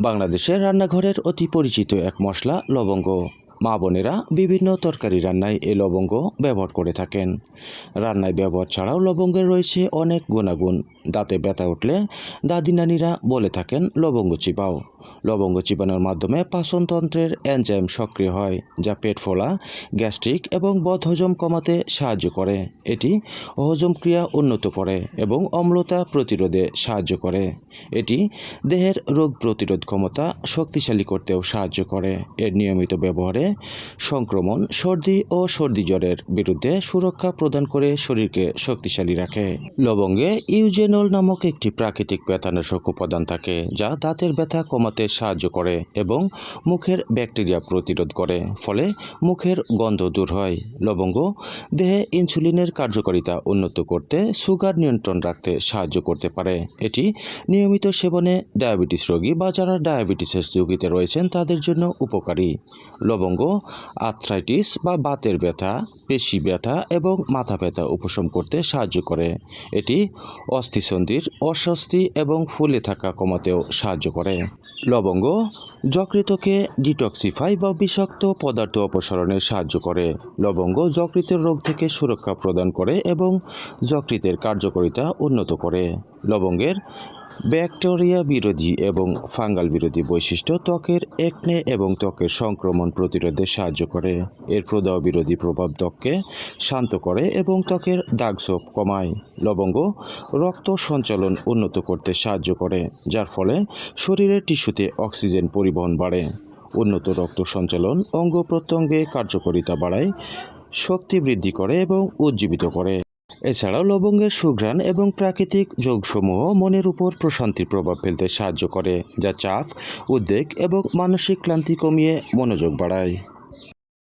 বাংলাদেশের রান্নাঘরের অতি পরিচিত এক মশলা লবঙ্গ। মা বোনেরা বিভিন্ন তরকারি রান্নায় এই লবঙ্গ ব্যবহার করে থাকেন। রান্নায় ব্যবহার ছাড়াও লবঙ্গের রয়েছে অনেক গুণাগুণ। দাঁতে ব্যথা উঠলে দাদি নানিরা বলে থাকেন লবঙ্গ চিবাও। লবঙ্গ চিবানোর মাধ্যমে পাচনতন্ত্রের এনজাইম সক্রিয় হয়, যা পেট ফোলা, গ্যাস্ট্রিক এবং বদহজম কমাতে সাহায্য করে। এটি হজম ক্রিয়া উন্নত করে এবং অম্লতা প্রতিরোধে সাহায্য করে। এটি দেহের রোগ প্রতিরোধ ক্ষমতা শক্তিশালী করতেও সাহায্য করে। এর নিয়মিত ব্যবহারে সংক্রমণ, সর্দি ও সর্দি জ্বরের বিরুদ্ধে সুরক্ষা প্রদান করে শরীরকে শক্তিশালী রাখে। লবঙ্গে ইউজেনল নামক একটি প্রাকৃতিক ব্যথানাশক উপাদান থাকে, যা দাঁতের ব্যথা কমাতে সাহায্য করে এবং মুখের ব্যাকটেরিয়া প্রতিরোধ করে, ফলে মুখের গন্ধ দূর হয়। লবঙ্গ দেহে ইনসুলিনের কার্যকারিতা উন্নত করতে সুগার নিয়ন্ত্রণ রাখতে সাহায্য করতে পারে। এটি নিয়মিত সেবনে ডায়াবেটিস রোগী বা যারা ডায়াবেটিসের ঝুঁকিতে রয়েছেন তাদের জন্য উপকারী। লবঙ্গ আর্থ্রাইটিস বা বাতের ব্যথা, পেশি ব্যথা এবং মাথা ব্যথা উপশম করতে সাহায্য করে। এটি অস্থিসন্ধির অস্বস্তি এবং ফুলে থাকা কমাতেও সাহায্য করে। লবঙ্গ যকৃতকে ডিটক্সিফাই বা বিষাক্ত পদার্থ অপসারণে সাহায্য করে। লবঙ্গ যকৃতের রোগ থেকে সুরক্ষা প্রদান করে এবং যকৃতের কার্যকারিতা উন্নত করে। লবঙ্গের ব্যাকটেরিয়া বিরোধী এবং ফাঙ্গাল বিরোধী বৈশিষ্ট্য ত্বকের একনে এবং ত্বকের সংক্রমণ প্রতিরোধে সাহায্য করে। এর প্রদাহ বিরোধী প্রভাব ত্বককে শান্ত করে এবং ত্বকের দাগছোপ কমায়। লবঙ্গ রক্ত সঞ্চালন উন্নত করতে সাহায্য করে, যার ফলে শরীরের টিস্যুতে অক্সিজেন পরিবহন বাড়ে। উন্নত রক্ত সঞ্চালন অঙ্গ প্রত্যঙ্গে কার্যকারিতা বাড়ায়, শক্তি বৃদ্ধি করে এবং উজ্জীবিত করে। এছাড়াও লবঙ্গের সুঘ্রাণ এবং প্রাকৃতিক যোগসমূহ মনের উপর প্রশান্তির প্রভাব ফেলতে সাহায্য করে, যা চাপ, উদ্বেগ এবং মানসিক ক্লান্তি কমিয়ে মনোযোগ বাড়ায়।